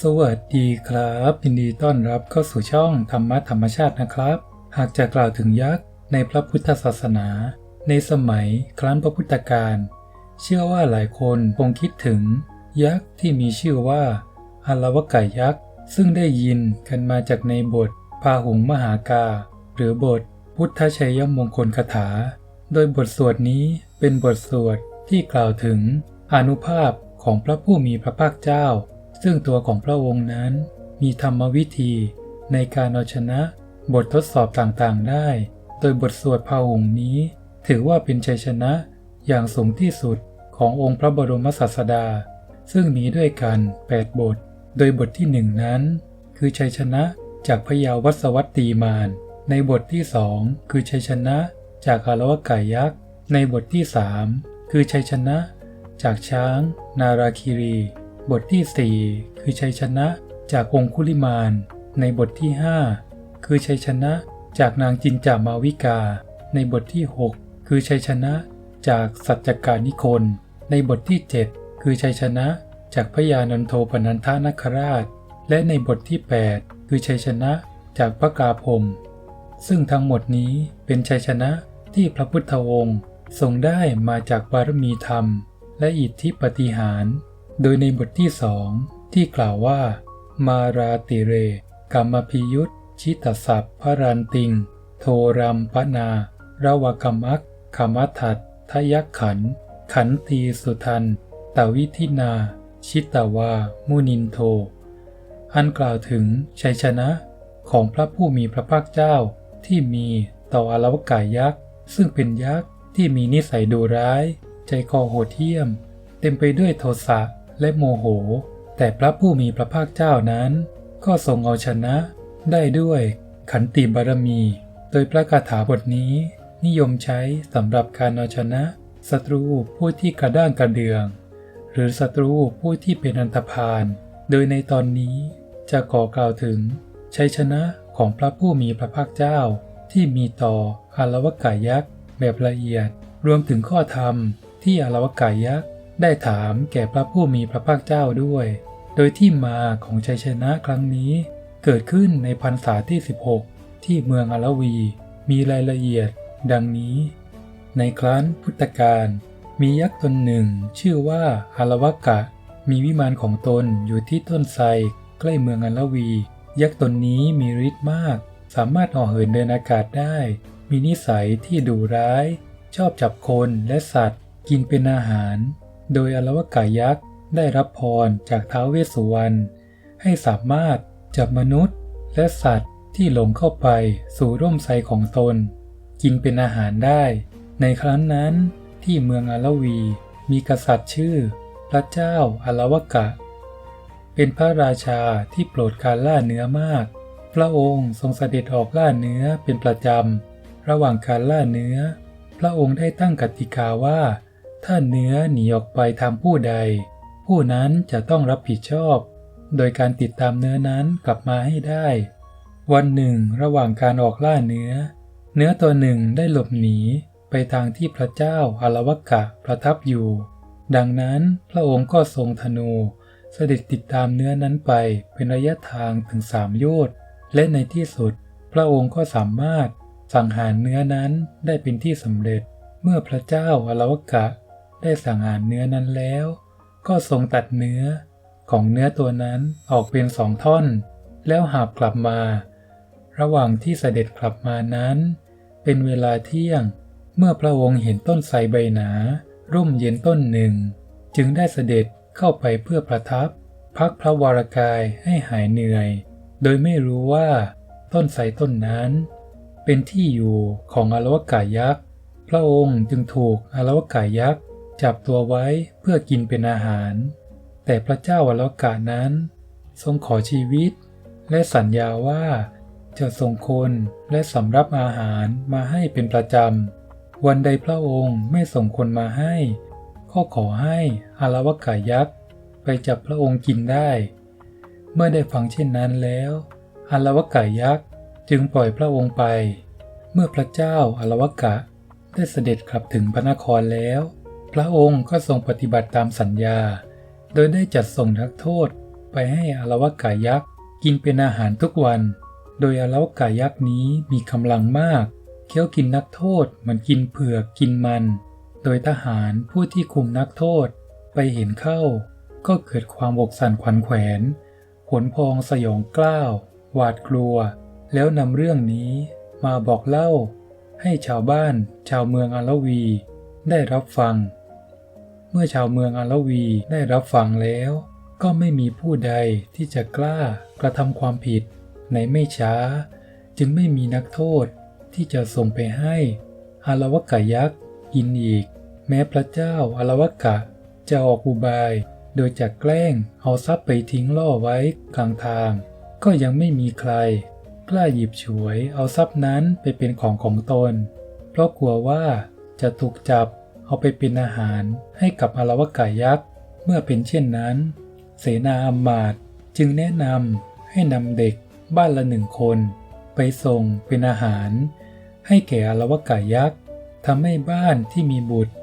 สวัสดีครับยินดีต้อนรับเข้าสู่ช่องธรรมะธรรมชาตินะครับ หากจะกล่าวถึงยักษ์ในพระพุทธศาสนา ในสมัยครั้นพระพุทธกาลเชื่อว่าหลายคนคงคิดถึง ยักษ์ที่มีชื่อว่าอลวกายยักษ์ ซึ่งได้ยินกันมาจากในบทพาหุงมหากา หรือบทพุทธชัยมงคลคาถา โดยบทสวดนี้เป็นบทสวด ที่กล่าวถึงอนุภาพของพระผู้มีพระภาคเจ้า ซึ่งตัวของพระองค์นั้นมีธรรมวิธีในการเอาชนะบททดสอบต่างๆได้ โดยบทสวดพาหุงนี้ ถือว่าเป็นชัยชนะอย่างสูงที่สุดขององค์พระบรมศาสดา ซึ่งมีด้วยกัน 8 บท โดยบทที่หนึ่งนั้น คือชัยชนะจากพยาวัสวัตตีมาน ในบทที่สองคือชัยชนะจากอารวกายยักษ์ ในบทที่สาม คือชัยชนะ จากช้าง นาราคิรี บทที่ 4 คือชัยชนะจากองคุลิมาน ในบทที่ 5 คือชัยชนะจากนางจินจามาวิกา ในบทที่ 6 คือชัยชนะจากสัจจการนิคน ในบทที่ 7 คือชัยชนะจากพญานันโทปนันทานคราช และในบทที่ 8 คือชัยชนะจากพระกาพมซึ่งทั้งหมดนี้เป็นชัยชนะที่พระพุทธองค์ ทรงได้มาจากบารมีธรรม และอิทธิปฏิหาร โดยในบทที่สองที่กล่าวว่า มาราติเรกรรมพิยุตชิตศัพพระรันติง โทรัมปนาระวกรรมักขมัตถัดทยักขัน ขันตีสุทันตวิธินา ชิตวา มุนินโท อันกล่าวถึงชัยชนะของพระผู้มีพระภาคเจ้าที่มีต่ออลวกายยักษ์ ซึ่งเป็นยักษ์ ที่มีนิสัยดุร้าย ใจคอโหดเหี้ยม เต็มไปด้วยโทสะและโมโห แต่พระผู้มีพระภาคเจ้านั้น ก็ทรงเอาชนะได้ด้วยขันติบารมี โดยพระคาถาบทนี้ นิยมใช้สำหรับการเอาชนะศัตรูผู้ที่กระด้างกระเดือง หรือศัตรูผู้ที่เป็นอันธพาล โดยในตอนนี้จะขอกล่าวถึงชัยชนะของพระผู้มีพระภาคเจ้าที่มีต่ออารวกายยักษ์ แบบละเอียด รวมถึงข้อธรรมที่อารวกายยักษ์ได้ถามแก่พระผู้มีพระภาคเจ้าด้วย โดยที่มาของชัยชนะครั้งนี้ เกิดขึ้นในพรรษาที่ 16 ที่เมืองอารวี มีรายละเอียด ดังนี้ ในครั้นพุทธกาลมียักษ์ตนหนึ่ง ชื่อว่าอารวกะ มีวิมานของตนอยู่ที่ต้นไทรใกล้เมืองอารวี ยักษ์ตนนี้มีฤทธิ์มาก สามารถห่อเหินเดินอากาศได้ มีนิสัยที่ดุร้าย ชอบจับคนและสัตว์ กินเป็นอาหาร โดยอลวกายักษ์ได้รับพรจากท้าวเวสสุวรรณให้สามารถจับมนุษย์และสัตว์ที่หลงเข้าไปสู่ร่มไทรของตน กินเป็นอาหารได้ ในครั้งนั้นที่เมืองอารวี มีกษัตริย์ชื่อ พระเจ้าอลวกะ เป็นพระราชาที่โปรดการล่าเนื้อมาก พระองค์ทรงเสด็จออกล่าเนื้อเป็นประจำ ระหว่างการล่าเนื้อ พระองค์ได้ตั้งกติกาว่า ถ้าเนื้อหนีออกไปทางผู้ใด ผู้นั้นจะต้องรับผิดชอบ โดยการติดตามเนื้อนั้นกลับมาให้ได้ วันหนึ่ง ระหว่างการออกล่าเนื้อ เนื้อตัวหนึ่งได้หลบหนีไปทางที่พระเจ้าอารวกะประทับอยู่ ดังนั้นพระองค์ก็ทรงธนูเสด็จติดตามเนื้อนั้นไปเป็นระยะทางถึงสามโยชน์และในที่สุด พระองค์ก็สามารถ สังหารเนื้อนั้นได้เป็นที่สำเร็จ เมื่อพระเจ้าอลาวกะ ได้สังหารเนื้อนั้นแล้ว ก็ทรงตัดเนื้อของเนื้อตัวนั้นออกเป็นสองท่อน แล้วหาบกลับมา ระหว่างที่เสด็จกลับมานั้น เป็นเวลาเที่ยง เมื่อพระองค์เห็นต้นไทรใบหนา ร่มเย็นต้นหนึ่ง จึงได้เสด็จเข้าไปเพื่อประทับ พักพระวรากายให้หายเหนื่อย โดยไม่รู้ว่าต้นไทรต้นนั้น เป็นที่อยู่ของอารวกายักษ์ พระองค์จึงถูกอารวกายักษ์จับตัวไว้เพื่อกินเป็นอาหาร แต่พระเจ้าอารวกานั้น ทรงขอชีวิต และสัญญาว่าจะส่งคนและสำรับอาหารมาให้เป็นประจำ วันใดพระองค์ไม่ส่งคนมาให้ ก็ขอให้อารวกายักษ์ไปจับพระองค์กินได้ เมื่อได้ฟังเช่นนั้นแล้วอารวกายักษ์ จึงปล่อยพระองค์ไป เมื่อพระเจ้าอารวกะ ได้เสด็จกลับถึงพระนครแล้ว พระองค์ก็ทรงปฏิบัติตามสัญญา โดยได้จัดส่งนักโทษไปให้อารวกายักษ์กินเป็นอาหารทุกวัน โดยอารวกายักษ์นี้มีกำลังมาก เคี้ยวกินนักโทษเหมือนกินเผือกกินมัน โดยทหารผู้ที่คุมนักโทษไปเห็นเข้า ก็เกิดความอกสั่นขวัญแขวนขนพองสยองกล้าว หวาดกลัว แล้วนำเรื่องนี้มาบอกเล่า ให้ชาวบ้านชาวเมืองอารวี ได้รับฟัง เมื่อชาวเมืองอารวีได้รับฟังแล้ว ก็ไม่มีผู้ใดที่จะกล้ากระทำความผิด ในไม่ช้า จึงไม่มีนักโทษที่จะส่งไปให้อารวกะยักษ์กินอีก แม้พระเจ้าอารวกะจะออกอุบายโดยจะแกล้งเอาทรัพย์ไปทิ้งล่อไว้กลางทาง ก็ยังไม่มีใคร กล้าหยิบฉวยเอาทรัพย์นั้นไปเป็นของของตน เพราะกลัวว่าจะถูกจับเอาไปเป็นอาหารให้กับอารวกะยักษ์ เมื่อเป็นเช่นนั้น เสนาอำมาตย์จึงแนะนำให้นำเด็กบ้านละหนึ่งคน ไปส่งเป็นอาหาร ให้แก่อารวกะยักษ์ทำให้บ้านที่มีบุตร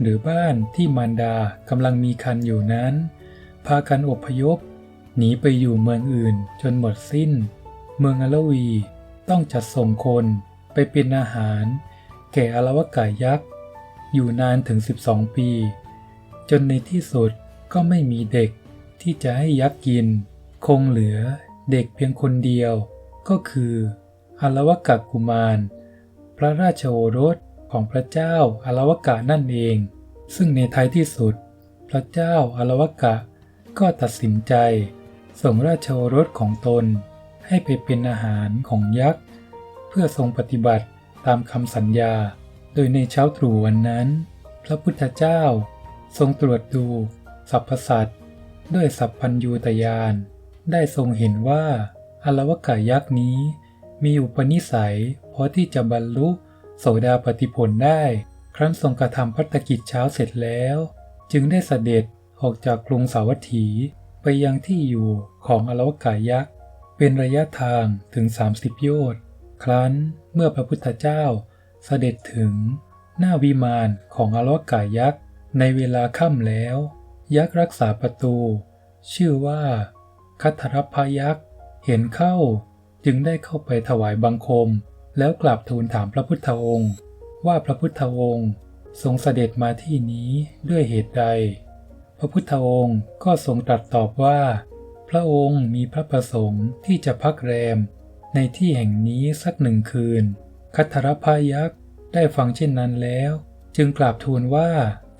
หรือบ้านที่มารดากำลังมีคันอยู่นั้น พากันอพยพ หนีไปอยู่เมืองอื่นจนหมดสิ้น เมืองอลวีต้องจัดส่งคนไปเป็นอาหาร แก่อาวกะยักษ์ อยู่นานถึง 12 ปี จนในที่สุดก็ไม่มีเด็กที่จะให้ยักษ์กิน คงเหลือเด็กเพียงคนเดียว ก็คืออาวกะกุมาร พระราชโอรสของพระเจ้าอาวกะนั่นเอง ซึ่งในท้ายที่สุด พระเจ้าอาวกะก็ตัดสินใจ ส่งราชโอรสของตน ให้ไปเป็นอาหารของยักษ์ เพื่อทรงปฏิบัติตามคำสัญญา โดยในเช้าตรู่วันนั้น พระพุทธเจ้าทรงตรวจดูสรรพสัตว์ด้วยสัพพัญญูตยาน ได้ทรงเห็นว่าอารวกะยักษ์นี้ มีอุปนิสัยพอที่จะบรรลุโสดาปฏิผลได้ ครั้นทรงกระทำพัฒกิจเช้าเสร็จแล้ว จึงได้เสด็จออกจากกรุงสาวัตถีไปยังที่อยู่ของอารวกายักษ์ เป็นระยะทางถึง 30 โยชน์ ครั้นเมื่อพระพุทธเจ้าเสด็จถึงหน้าวิมานของอารกายักษ์ ในเวลาค่ำแล้ว ยักษ์รักษาประตู ชื่อว่า คัทรพยักษ์ เห็นเข้าจึงได้เข้าไปถวายบังคม แล้วกราบทูลถามพระพุทธองค์ ว่าพระพุทธองค์ทรงเสด็จมาที่นี้ด้วยเหตุใด พระพุทธองค์ก็ทรงตรัสตอบว่า พระองค์มีพระประสงค์ที่จะพักแรม ในที่แห่งนี้สักหนึ่งคืน คัทรพายักษ์ได้ฟังเช่นนั้นแล้ว จึงกราบทูลว่า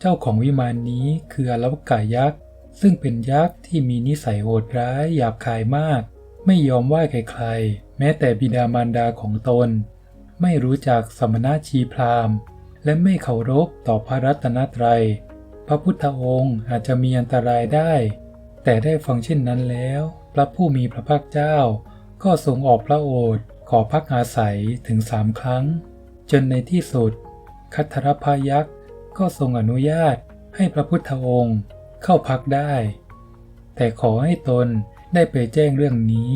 เจ้าของวิมานนี้คืออลวกายักษ์ซึ่งเป็นยักษ์ที่มีนิสัยโหดร้ายหยาบคายมาก ไม่ยอมไหว้ใครๆ แม้แต่บิดามารดาของตน ไม่รู้จักสมณชีพราหมณ์ และไม่เคารพต่อพระรัตนตรัย พระพุทธองค์อาจจะมีอันตรายได้ แต่ได้ฟังเช่นนั้นแล้ว พระผู้มีพระภาคเจ้า ก็ทรงออกพระโอษฐ์ขอพักอาศัยถึงสามครั้ง จนในที่สุด คัทรพยักษ์ก็ทรงอนุญาตให้พระพุทธองค์เข้าพักได้ แต่ขอให้ตนได้ไปแจ้งเรื่องนี้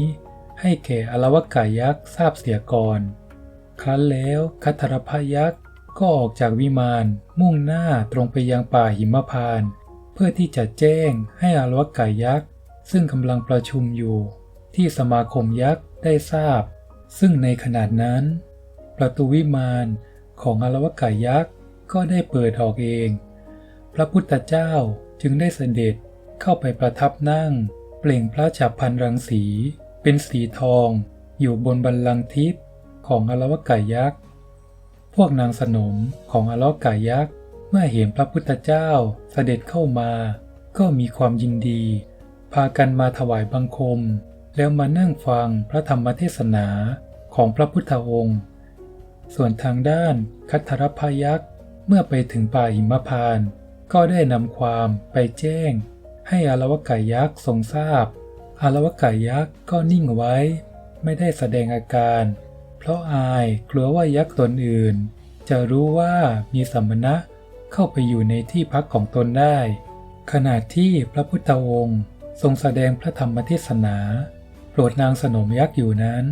ให้แก่อลวกายักษ์ทราบเสียก่อน ครั้นแล้วคัทรพยักษ์ก็ออกจากวิมานมุ่งหน้าตรงไปยังป่าหิมพานต์ พื่อที่จะแจ้งให้อลวกายักษ์ ซึ่งกำลังประชุมอยู่ ที่สมาคมยักษ์ได้ทราบ ซึ่งในขณะนั้น ประตูวิมานของอลวกายักษ์ก็ได้เปิดออกเอง พระพุทธเจ้าจึงได้เสด็จเข้าไปประทับนั่ง เปล่งพระฉับพันรังสี เป็นสีทอง อยู่บนบัลลังก์ทิพย์ของอลวกายักษ์ พวกนางสนมของอลวกายักษ์ เมื่อเห็นพระพุทธเจ้าเสด็จเข้ามา ก็มีความยินดี พากันมาถวายบังคม แล้วมานั่งฟังพระธรรมเทศนาของพระพุทธองค์ ส่วนทางด้านคัทรพยักษ์เมื่อไปถึงป่าหิมพานต์ก็ได้นำความไปแจ้ง ให้อารวกายักษ์ทรงทราบ อารวกายักษ์ก็นิ่งไว้ ไม่ได้แสดงอาการ เพราะอายกลัวว่ายักษ์ตนอื่น จะรู้ว่ามีสัมมณะ เข้าไปอยู่ในที่พักของตนได้ ขณะที่พระพุทธองค์ทรงแสดงพระธรรมเทศนา โปรดนางสนมยักษ์อยู่นั้น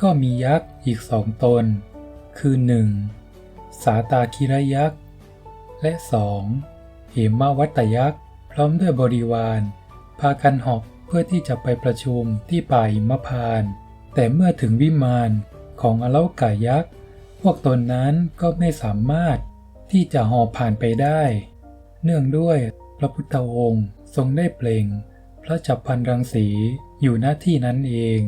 ก็มียักษ์อีกสองตน คือหนึ่งสาตาคิระยักษ์ และสองเหมาวัตยักษ์ พร้อมด้วยบริวาร พากันหอกเพื่อที่จะไปประชุมที่ป่าหิมพาน แต่เมื่อถึงวิมานของอเลาวกายักษ์ พวกตนนั้นก็ไม่สามารถ ที่จะหอบผ่านไปได้ เนื่องด้วยพระพุทธองค์ทรงได้เปล่ง พระจับพันรังสีอยู่หน้าที่นั้นเอง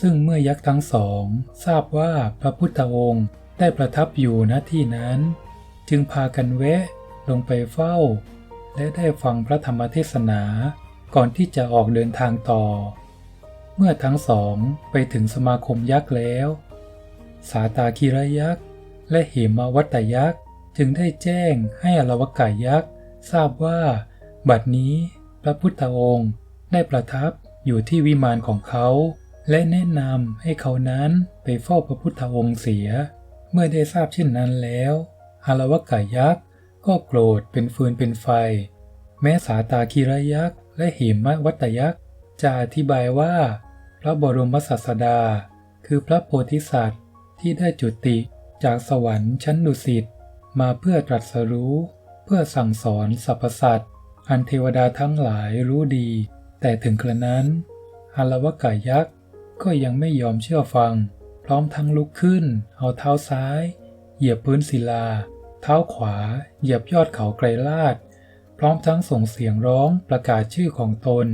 ซึ่งเมื่อยักษ์ทั้งสอง ทราบว่าพระพุทธองค์ได้ประทับอยู่ณที่นั้น จึงพากันแวะลงไปเฝ้า และได้ฟังพระธรรมเทศนาก่อนที่จะออกเดินทางต่อ เมื่อทั้งสองไปถึงสมาคมยักษ์แล้ว สาตาคีรยักษ์และเหมวัตยักษ์ จึงได้แจ้งให้อรวกายยักษ์ทราบว่า บัดนี้พระพุทธองค์ได้ประทับอยู่ที่วิมานของเขา และแนะนำให้เขานั้นไปเฝ้าพระพุทธองค์เสีย เมื่อได้ทราบเช่นนั้นแล้วอารวกายยักษ์ก็โกรธเป็นฟืนเป็นไฟ แม้สาตาคีรยักษ์และหิมวัตยักษ์จะอธิบายว่า พระบรมศาสดา คือพระโพธิสัตว์ที่ได้จุติจากสวรรค์ชั้นดุสิต มาเพื่อตรัสรู้ เพื่อสั่งสอนสรรพสัตว์ อันเทวดาทั้งหลายรู้ดี แต่ถึงกระนั้นอารวกายักษ์ก็ยังไม่ยอมเชื่อฟัง พร้อมทั้งลุกขึ้น เอาเท้าซ้าย เหยียบพื้นศิลา เท้าขวา เหยียบยอดเขาไกรลาด พร้อมทั้งส่งเสียงร้องประกาศชื่อของตน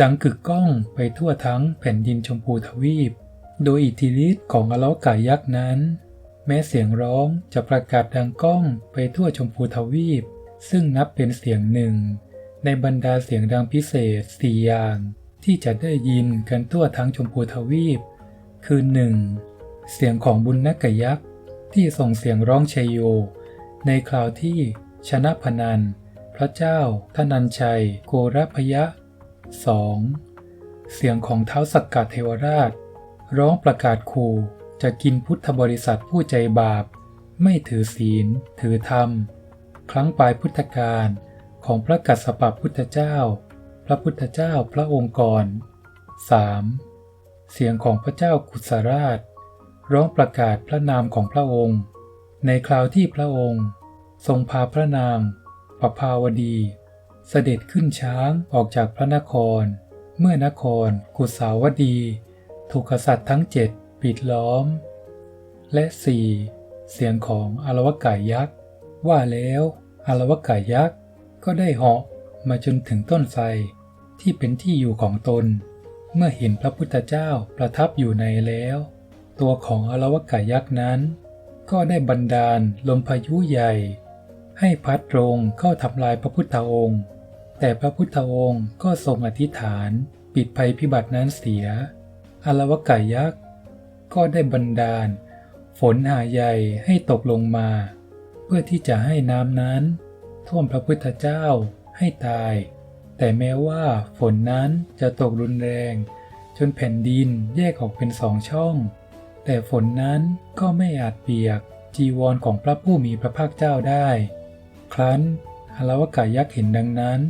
ดังกึกก้องไปทั่วทั้งแผ่นดินชมพูทวีป โดยอิทธิฤทธิ์ของอลวกายักษ์นั้น ม้เสียงร้องจะประกาศดังก้องไปทั่วชมพูทวีป ซึ่งนับเป็นเสียงหนึ่ง ในบรรดาเสียงดังพิเศษสี่อย่าง ที่จะได้ยินกันทั่วทั้งชมพูทวีป คือหนึ่งเสียงของบุญนักยักษ์ที่ส่งเสียงร้องชัยโย ในคราวที่ชนะพนัน พระเจ้าทนันชัย โกรพยะ 2. เสียงของเท้าสักกะเทวราช ร้องประกาศขู่ จะกินพุทธบริษัทผู้ใจบาป ไม่ถือศีล ถือธรรม ครั้งปลายพุทธกาลของพระกัสสปะพุทธเจ้า พระพุทธเจ้าพระองค์ก่อน 3. เสียงของพระเจ้ากุศราช ร้องประกาศพระนามของพระองค์ ในคราวที่พระองค์ ทรงพาพระนามปภาวดี เสด็จขึ้นช้างออกจากพระนคร เมื่อนคร กุสาวดี ถูกกษัตริย์ทั้งเจ็ด ปิดล้อม และ 4. เสียงของอารวกายยักษ์ ว่าแล้วอารวกายยักษ์ก็ได้เหาะมาจนถึงต้นไทรที่เป็นที่อยู่ของตน เมื่อเห็นพระพุทธเจ้าประทับอยู่ในแล้ว ตัวของอารวกายยักษ์นั้น ก็ได้บันดาลลมพายุใหญ่ ให้พัดตรงเข้าทำลายพระพุทธองค์ แต่พระพุทธองค์ก็ทรงอธิษฐาน ปิดภัยพิบัตินั้นเสียอารวกายยักษ์ ก็ได้บันดาล ฝนหาใหญ่ให้ตกลงมา เพื่อที่จะให้น้ำนั้น ท่วมพระพุทธเจ้าให้ตาย แต่แม้ว่าฝนนั้นจะตกรุนแรง จนแผ่นดินแยกออกเป็นสองช่อง แต่ฝนนั้นก็ไม่อาจเปียกจีวรของพระผู้มีพระภาคเจ้าได้ ครั้นอารวกายักษ์เห็นดังนั้น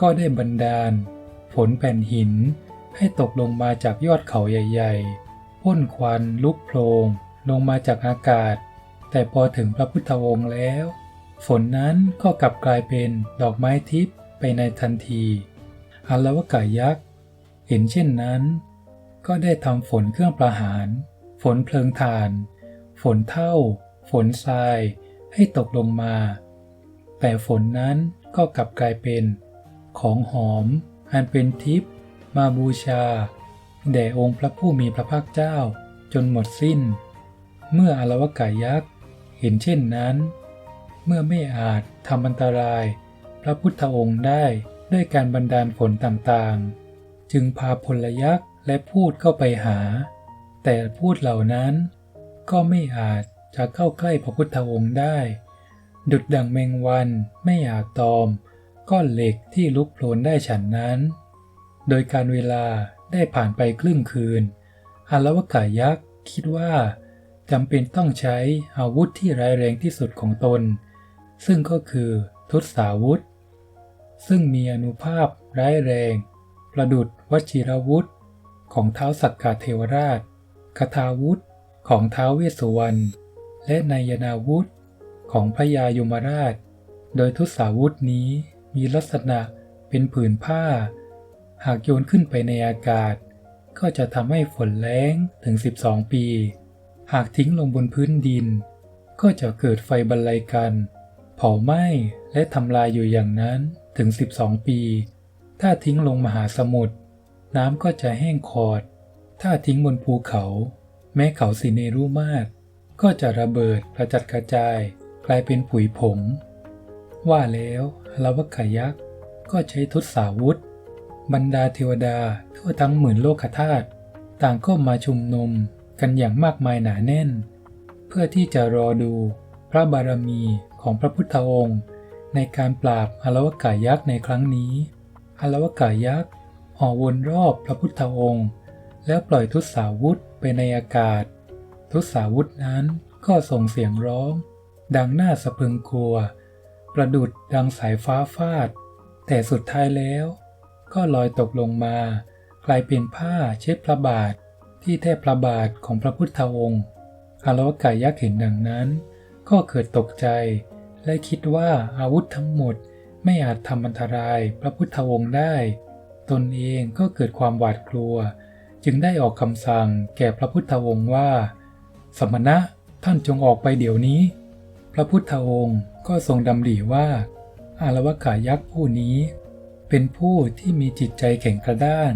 ก็ได้บันดาล ฝนแผ่นหินให้ตกลงมาจากยอดเขาใหญ่ ๆ พ่นควันลุกโพลงลงมาจากอากาศ แต่พอถึงพระพุทธองค์แล้ว ฝนนั้นก็กลับกลายเป็นดอกไม้ทิพย์ไปในทันทีอารวกายักษ์ เห็นเช่นนั้น ก็ได้ทำฝนเครื่องประหาร ฝนเพลิงถ่าน ฝนเท่า ฝนทรายให้ตกลงมา แต่ฝนนั้นก็กลับกลายเป็น ของหอม อันเป็นทิพย์มาบูชา แด่องค์พระผู้มีพระภาคเจ้าจนหมดสิ้น เมื่ออารวกายักษ์เห็นเช่นนั้น เมื่อไม่อาจทำอันตราย พระพุทธองค์ได้ด้วยการบันดาลฝนต่างๆ จึงพาพลยักษ์และพูดเข้าไปหา แต่พูดเหล่านั้น ก็ไม่อาจจะเข้าใกล้พระพุทธองค์ได้ ดุดดังแมงวันไม่อาจตอมก้อนเหล็กที่ลุกโผลนได้ฉันนั้น โดยการเวลา ได้ผ่านไปครึ่งคืนอารวกายักษ์คิดว่าจำเป็นต้องใช้อาวุธที่ร้ายแรงที่สุดของตน ซึ่งก็คือทุตสาวุธ ซึ่งมีอนุภาพร้ายแรง ประดุดวชิรวุธ ของเท้าสักกาเทวราชคาถาวุธของเท้าเวสสุวรรณและนายนาวุธของพระยายมราช โดยทุสาวุธนี้มีลักษณะเป็นผืนผ้า หากโยนขึ้นไปในอากาศ ก็จะทำให้ฝนแล้งถึง 12 ปี หากทิ้งลงบนพื้นดิน ก็จะเกิดไฟบรรลัยกัน เผาไหม้และทำลายอยู่อย่างนั้นถึง 12 ปี ถ้าทิ้งลงมหาสมุทรน้ำก็จะแห้งขอด ถ้าทิ้งบนภูเขา แม้เขาสิเนรุมาตรก็จะระเบิดกระจัดกระจาย กลายเป็นผุยผง ว่าแล้วลาวกายักษ์ก็ใช้ทุตสาวุธ บรรดาเทวดาทั่วทั้งหมื่นโลกธาตุต่างก็มาชุมนุมกันอย่างมากมายหนาแน่น เพื่อที่จะรอดูพระบารมีของพระพุทธองค์ ในการปราบอลวกายักษ์ในครั้งนี้อลวกายักษ์ห่อวนรอบพระพุทธองค์ แล้วปล่อยทุสาวุธไปในอากาศ ทุสาวุธนั้นก็ส่งเสียงร้อง ดังหน้าสะพรึงกลัว ประดุดดังสายฟ้าฟาด แต่สุดท้ายแล้ว ก็ลอยตกลงมา กลายเป็นผ้าเช็ดพระบาท ที่แทบพระบาทของพระพุทธองค์อารวกายักษ์เห็นดังนั้น ก็เกิดตกใจ และคิดว่าอาวุธทั้งหมดไม่อาจทำอันตรายพระพุทธองค์ได้ ตนเองก็เกิดความหวาดกลัว จึงได้ออกคำสั่งแก่พระพุทธองค์ว่า สมณะท่านจงออกไปเดี๋ยวนี้ พระพุทธองค์ก็ทรงดำริว่า อารวกายักษ์ผู้นี้ เป็นผู้ที่มีจิตใจแข็งกระด้าง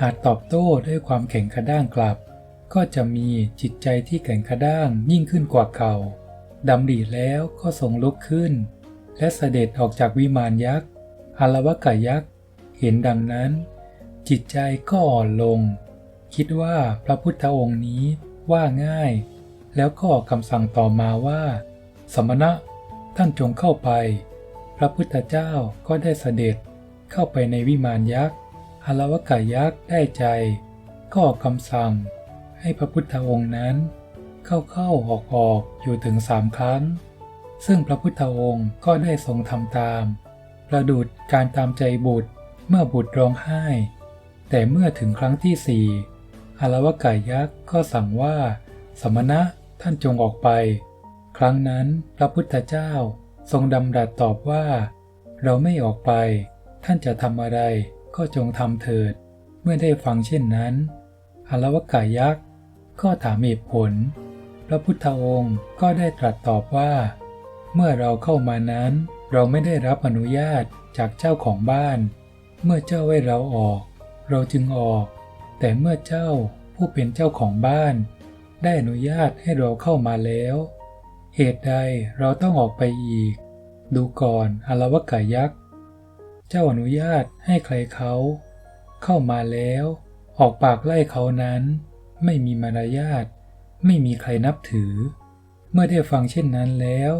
หากตอบโต้ด้วยความแข็งกระด้างกลับ ก็จะมีจิตใจที่แข็งกระด้างยิ่งขึ้นกว่าเก่าดำริแล้วก็ทรงลุกขึ้น และเสด็จออกจากวิมานยักษ์อารวกายักษ์เห็นดังนั้น จิตใจก็อ่อนลง คิดว่าพระพุทธองค์นี้ว่าง่าย แล้วก็ออกคำสั่งต่อมาว่า สมณะท่านจงเข้าไป พระพุทธเจ้าก็ได้เสด็จ เข้าไปในวิมานยักษ์อารวกายักษ์ได้ใจ ก็ออกคำสั่ง ให้พระพุทธองค์นั้น เข้าเข้าออกออกอยู่ถึงสามครั้ง ซึ่งพระพุทธองค์ก็ได้ทรงทำตาม ประดุดการตามใจบุตรเมื่อบุตรร้องไห้ แต่เมื่อถึงครั้งที่สี่อารวกายักษ์ก็สั่งว่า สมณะท่านจงออกไป ครั้งนั้นพระพุทธเจ้าทรงดำรัสตอบว่า เราไม่ออกไป ท่านจะทำอะไรก็จงทำเถิด เมื่อได้ฟังเช่นนั้นอารวกายักษ์ก็ถามเหตุผล พระพุทธองค์ก็ได้ตรัสตอบว่า เมื่อเราเข้ามานั้น เราไม่ได้รับอนุญาตจากเจ้าของบ้าน เมื่อเจ้าให้เราออก เราจึงออก แต่เมื่อเจ้าผู้เป็นเจ้าของบ้าน ได้อนุญาตให้เราเข้ามาแล้ว เหตุใดเราต้องออกไปอีก ดูก่อนอารวกายักษ์ เจ้าอนุญาตให้ใครเขา เข้ามาแล้ว ออกปากไล่เขานั้น ไม่มีมารยาทไม่มีใครนับถือ เมื่อได้ฟังเช่นนั้นแล้ว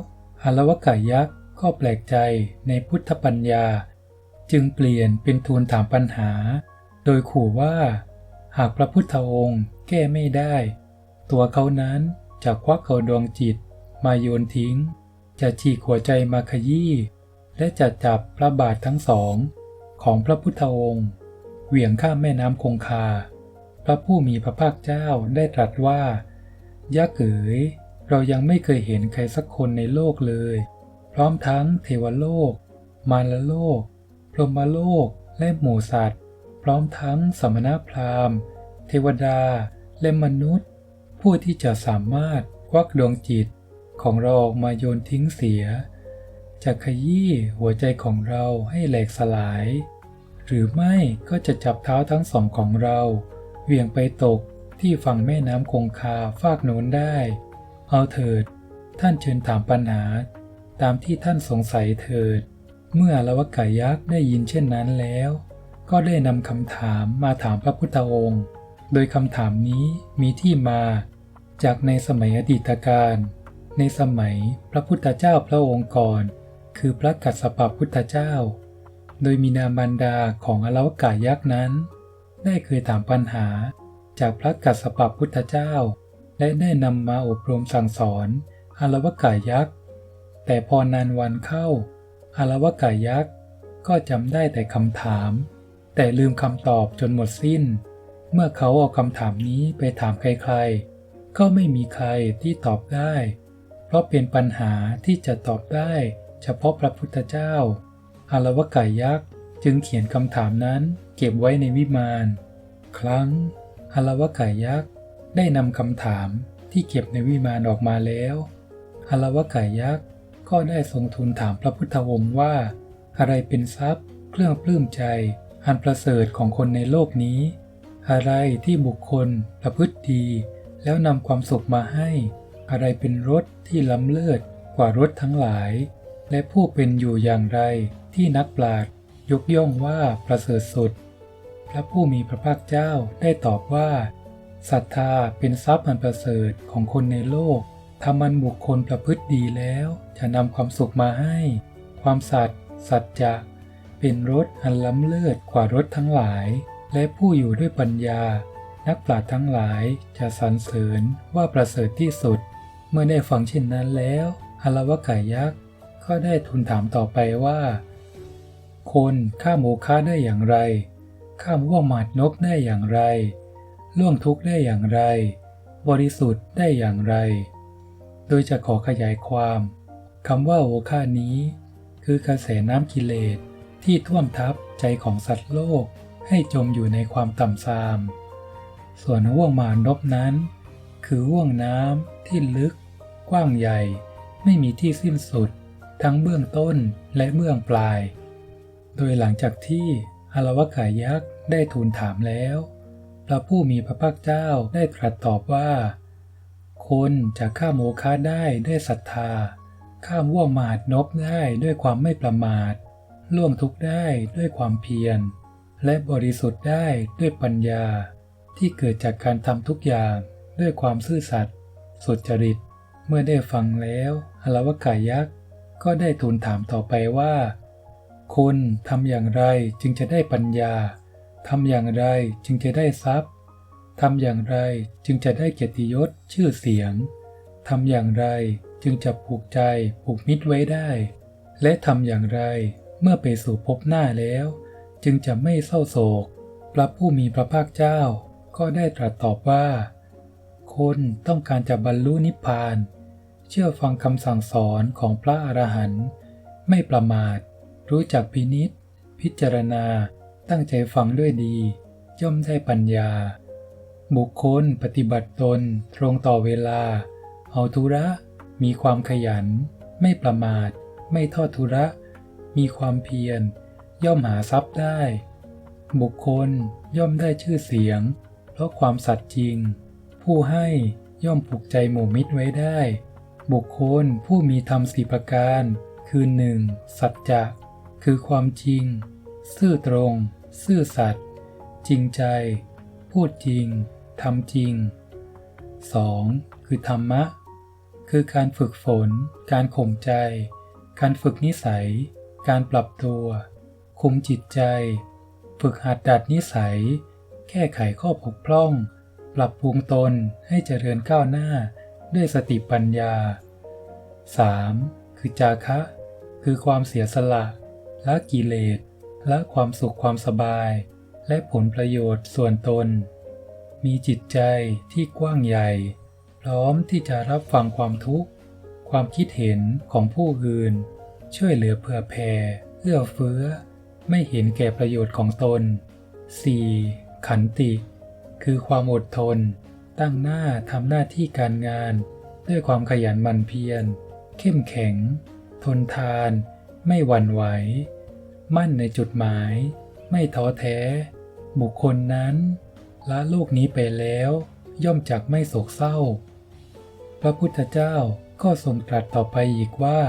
อารวกายักษ์ก็แปลกใจในพุทธปัญญา จึงเปลี่ยนเป็นทูลถามปัญหา โดยขู่ว่า หากพระพุทธองค์แก้ไม่ได้ ตัวเขานั้นจะควักเอาดวงจิต มาโยนทิ้ง จะฉีกหัวใจมาขยี้ และจะจับพระบาททั้งสอง ของพระพุทธองค์ เหวี่ยงข้ามแม่น้ำคงคา พระผู้มีพระภาคเจ้าได้ตรัสว่า ยักษ์เอ๋ย เรายังไม่เคยเห็นใครสักคนในโลกเลย พร้อมทั้งเทวโลก มารโลก พรหมโลก และหมู่สัตว์ พร้อมทั้งสมณพราหมณ์ เทวดา และมนุษย์ ผู้ที่จะสามารถควักดวงจิตของเราออกมาโยนทิ้งเสีย จะขยี้หัวใจของเราให้แหลกสลาย หรือไม่ก็จะจับเท้าทั้งสองของเราเหวี่ยงไปตกที่ฝั่งแม่น้ำคงคาฟากโน้นได้ เอาเถิด ท่านเชิญถามปัญหา ตามที่ท่านสงสัยเถิด เมื่อละวกายักษ์ได้ยินเช่นนั้นแล้ว ก็ได้นำคำถามมาถามพระพุทธองค์ โดยคำถามนี้มีที่มา จากในสมัยอดีตการ ในสมัยพระพุทธเจ้าพระองค์ก่อน คือพระกัสสปะพุทธเจ้า โดยมีนามบรรดาของอลวกายักษ์นั้น ได้เคยถามปัญหาจากพระกัสสปะพุทธเจ้า และได้นำมาอบรมสั่งสอนอลวกายักษ์ แต่พอนานวันเข้าอลวกายักษ์ก็จำได้แต่คำถาม แต่ลืมคำตอบจนหมดสิ้น เมื่อเขาเอาคำถามนี้ไปถามใครๆ ก็ไม่มีใครที่ตอบได้ เพราะเป็นปัญหาที่จะตอบได้ เฉพาะพระพุทธเจ้าอารวกายยักษ์จึงเขียนคำถามนั้นเก็บไว้ในวิมาน ครั้งอารวกายยักษ์ได้นำคำถามที่เก็บในวิมานออกมาแล้วอารวกายยักษ์ก็ได้ทรงทูลถามพระพุทธวงศ์ว่า อะไรเป็นทรัพย์ เครื่องปลื้มใจ อันประเสริฐของคนในโลกนี้ อะไรที่บุคคลประพฤติดี แล้วนำความสุขมาให้ อะไรเป็นรถที่ล้ำเลิศกว่ารถทั้งหลาย และผู้เป็นอยู่อย่างไรที่นักปราชญ์ยกย่องว่าประเสริฐสุด พระผู้มีพระภาคเจ้าได้ตอบว่าศรัทธาเป็นทรัพย์อันประเสริฐของคนในโลกทำมันบุคคลประพฤติดีแล้ว จะนำความสุขมาให้ ความสัตย์สัจจะเป็นรถอันล้ำเลิศกว่ารถทั้งหลาย และผู้อยู่ด้วยปัญญา นักปราชญ์ทั้งหลายจะสรรเสริญว่าประเสริฐที่สุด เมื่อได้ฟังเช่นนั้นแล้วอารวกายยักษ์ ก็ได้ทูลถามต่อไปว่า คนฆ่าโมฆะได้อย่างไรฆ่าม่วงหมาดนกได้อย่างไร ล่วงทุกข์ได้อย่างไร บริสุทธิ์ได้อย่างไร โดยจะขอขยายความคำว่าโอฆานี้ คือกระแสน้ำกิเลสที่ท่วมทับใจของสัตว์โลกให้จมอยู่ในความต่ำทราม ส่วนห่วงมานบนั้น คือห่วงน้ำที่ลึก กว้างใหญ่ ไม่มีที่สิ้นสุด ทั้งเบื้องต้นและเบื้องปลาย โดยหลังจากที่อารวกายยักษ์ได้ทูลถามแล้ว พระผู้มีพระภาคเจ้าได้ตรัสตอบว่า คนจะฆ่าโมฆะได้ด้วยศรัทธาฆ่าว่วงมาดนบได้ด้วยความไม่ประมาท ล่วงทุกได้ด้วยความเพียร และบริสุทธิ์ได้ด้วยปัญญา ที่เกิดจากการทำทุกอย่างด้วยความซื่อสัตย์สุจริต เมื่อได้ฟังแล้วอารวกายยักษ์ ก็ได้ทูลถามต่อไปว่าคนทำอย่างไรจึงจะได้ปัญญาทำอย่างไรจึงจะได้ทรัพย์ทำอย่างไรจึงจะได้เกียรติยศชื่อเสียงทำอย่างไรจึงจะผูกใจผูกมิตรไว้ได้ และทำอย่างไรเมื่อไปสู่พบหน้าแล้ว จึงจะไม่เศร้าโศก พระผู้มีพระภาคเจ้าก็ได้ตรัสตอบว่า คนต้องการจะบรรลุนิพพาน เชื่อฟังคำสั่งสอนของพระอรหันต์ไม่ประมาท รู้จักพินิษพิจารณา ตั้งใจฟังด้วยดี ย่อมได้ปัญญา บุคคลปฏิบัติตน ตรงต่อเวลา เอาธุระ มีความขยัน ไม่ประมาท ไม่ทอดทุระ มีความเพียร ย่อมหาทรัพย์ได้ บุคคลย่อมได้ชื่อเสียง เพราะความสัตย์จริง ผู้ให้ย่อมผูกใจหมู่มิตรไว้ได้ บุคคลผู้มีธรรมสีประการ คือหนึ่งสัจจะคือความจริง ซื่อตรง ซื่อสัตย์จริงใจ พูดจริงทำจริง 2. คือธรรมะ คือการฝึกฝน การข่มใจ การฝึกนิสัย การปรับตัว คุมจิตใจ ฝึกหัดดัดนิสัย แก้ไขข้อบกพร่อง ปรับปรุงตนให้เจริญก้าวหน้า ด้วยสติปัญญา 3. คือจาคะ คือความเสียสละละกิเลสละความสุขความสบาย และผลประโยชน์ส่วนตน มีจิตใจที่กว้างใหญ่ พร้อมที่จะรับฟังความทุกข์ ความคิดเห็นของผู้อื่น ช่วยเหลือเผื่อแผ่เอื้อเฟื้อ ไม่เห็นแก่ประโยชน์ของตน 4. ขันติ คือความอดทน ตั้งหน้าทำหน้าที่การงาน ด้วยความขยันหมั่นเพียร เข้มแข็ง ทนทาน ไม่หวั่นไหว มั่นในจุดหมาย ไม่ท้อแท้ บุคคลนั้นละโลกนี้ไปแล้ว ย่อมจักไม่โศกเศร้า พระพุทธเจ้าก็ทรงตรัสต่อไปอีกว่า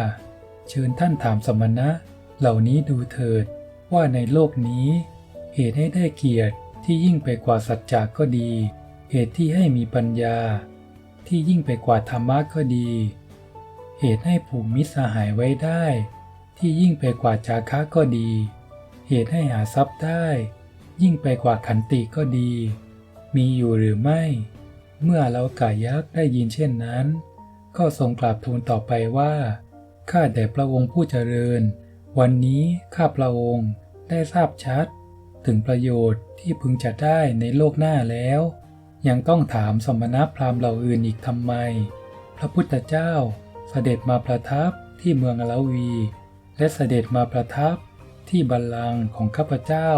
เชิญท่านถามสมณะ เหล่านี้ดูเถิดว่าในโลกนี้ เหตุให้ได้เกียรติที่ยิ่งไปกว่าสัจจะก็ดี เหตุที่ให้มีปัญญา ที่ยิ่งไปกว่าธรรมะก็ดี เหตุให้ผูกมิตรสหายไว้ได้ ที่ยิ่งไปกว่าจาคะก็ดี เหตุให้หาทรัพย์ได้ ยิ่งไปกว่าขันติก็ดี มีอยู่หรือไม่ เมื่อเรากายักษ์ได้ยินเช่นนั้น ก็ทรงกราบทูลต่อไปว่าข้าแต่พระองค์ผู้เจริญ วันนี้ข้าพระองค์ได้ทราบชัด ถึงประโยชน์ที่พึงจะได้ในโลกหน้าแล้ว ยังต้องถามสมณพราหมณ์เหล่าอื่นอีกทำไม พระพุทธเจ้าเสด็จมาประทับที่เมืองลาวี และเสด็จมาประทับที่บัลลังก์ของข้าพเจ้า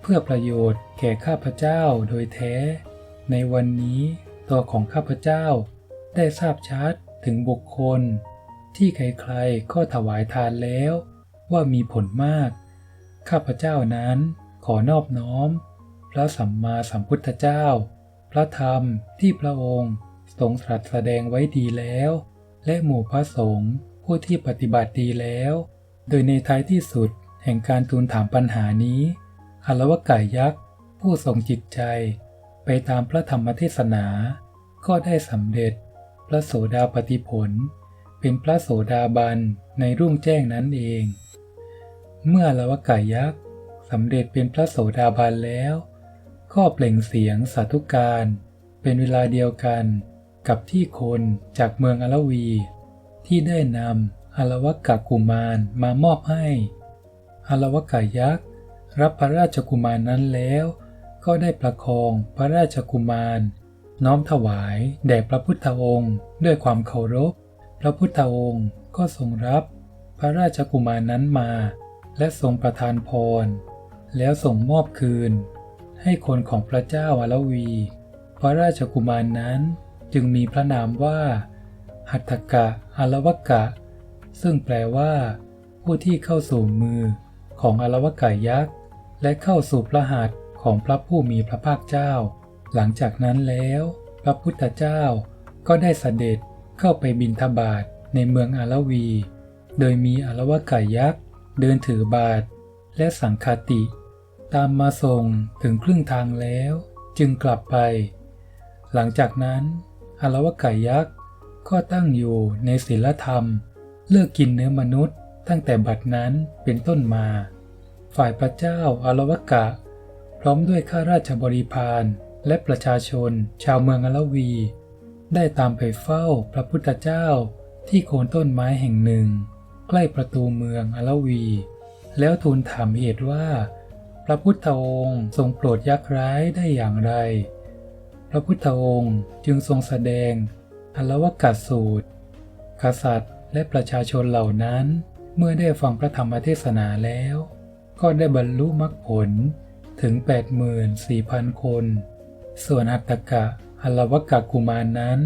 เพื่อประโยชน์แก่ข้าพเจ้าโดยแท้ ในวันนี้ตัวของข้าพเจ้าได้ทราบชัดถึงบุคคล ที่ใครๆก็ถวายทานแล้ว ว่ามีผลมาก ข้าพเจ้านั้นขอนอบน้อม พระสัมมาสัมพุทธเจ้า พระธรรมที่พระองค์ทรงตรัสแสดงไว้ดีแล้ว และหมู่พระสงฆ์ผู้ที่ปฏิบัติดีแล้ว โดยในท้ายที่สุดแห่งการทูลถามปัญหานี้อารวกายยักษ์ ผู้ทรงจิตใจ ไปตามพระธรรมเทศนา ก็ได้สำเร็จ พระโสดาปติผล เป็นพระโสดาบันในรุ่งแจ้งนั้นเอง เมื่ออารวกายยักษ์สำเร็จเป็นพระโสดาบันแล้ว ก็เปล่งเสียงสาธุการ เป็นเวลาเดียวกันกับที่คนจากเมืองอลวี ที่ได้นำอาวกากุมารมามอบให้อาวกายักษ์รับพระราชกุมารนั้นแล้ว ก็ได้ประคองพระราชกุมาร น้อมถวายแด่พระพุทธองค์ด้วยความเคารพ พระพุทธองค์ก็ทรงรับพระราชกุมารนั้นมา และทรงประทานพร แล้วส่งมอบคืน ให้คนของพระเจ้าอลวี พระราชกุมารนั้นจึงมีพระนามว่า หัตถกะอลวกะ ซึ่งแปลว่า ผู้ที่เข้าสู่มือของอลวกายักษ์ และเข้าสู่พระหัตถ์ของพระผู้มีพระภาคเจ้า หลังจากนั้นแล้ว พระพุทธเจ้าก็ได้เสด็จเข้าไปบินทบาทในเมืองอาลวี โดยมีอลวกายักษ์ เดินถือบาทและสังคาติ ตามมาส่งถึงครึ่งทางแล้ว จึงกลับไป หลังจากนั้นอารวกายักษ์ก็ตั้งอยู่ในศีลธรรม เลิกกินเนื้อมนุษย์ ตั้งแต่บัดนั้นเป็นต้นมา ฝ่ายพระเจ้าอารวกะ พร้อมด้วยข้าราชบริพารและประชาชนชาวเมืองอลวี ได้ตามไปเฝ้าพระพุทธเจ้าที่โคนต้นไม้แห่งหนึ่ง ใกล้ประตูเมืองอลวี แล้วทูลถามเหตุว่า พระพุทธองค์ทรงโปรดยักษ์ร้ายได้อย่างไร พระพุทธองค์จึงทรงแสดงอลวกัสสูตร กษัตริย์และประชาชนเหล่านั้น เมื่อได้ฟังพระธรรมเทศนาแล้ว ก็ได้บรรลุมรรคผลถึง 84,000 คน ส่วนอัตตกะอลวกะกุมารนนั้น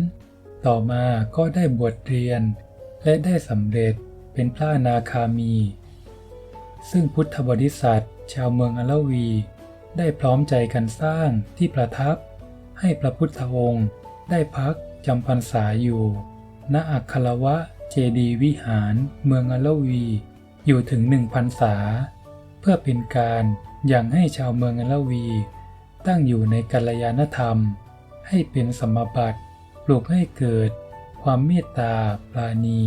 ต่อมาก็ได้บวชเรียน และได้สำเร็จเป็นพระนาคามี ซึ่งพุทธบริษัท ชาวเมืองอลวี ได้พร้อมใจกันสร้างที่ประทับ ให้พระพุทธองค์ได้พักจำพรรษาอยู่ ณอัคคลวะเจดีวิหารเมืองอลวี อยู่ถึงหนึ่งพรรษา เพื่อเป็นการยังให้ชาวเมืองอลวี ตั้งอยู่ในกัลยาณธรรม ให้เป็นสมบัติปลูกให้เกิดความเมตตาปราณี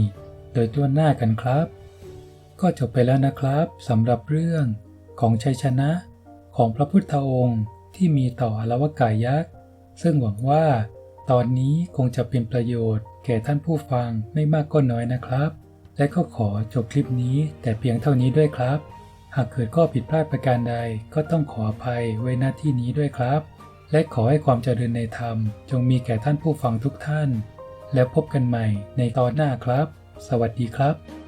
โดยตัวหน้ากันครับ ก็จบไปแล้วนะครับสำหรับเรื่อง ของชัยชนะของพระพุทธองค์ที่มีต่ออลวกายักษ์ซึ่งหวังว่า ตอนนี้คงจะเป็นประโยชน์แก่ท่านผู้ฟังไม่มากก็น้อยนะครับ และก็ขอจบคลิปนี้แต่เพียงเท่านี้ด้วยครับ หากเกิดข้อผิดพลาดประการใดก็ต้องขออภัยไว้หน้าที่นี้ด้วยครับ และขอให้ความเจริญในธรรม จงมีแก่ท่านผู้ฟังทุกท่าน แล้วพบกันใหม่ในตอนหน้าครับ สวัสดีครับ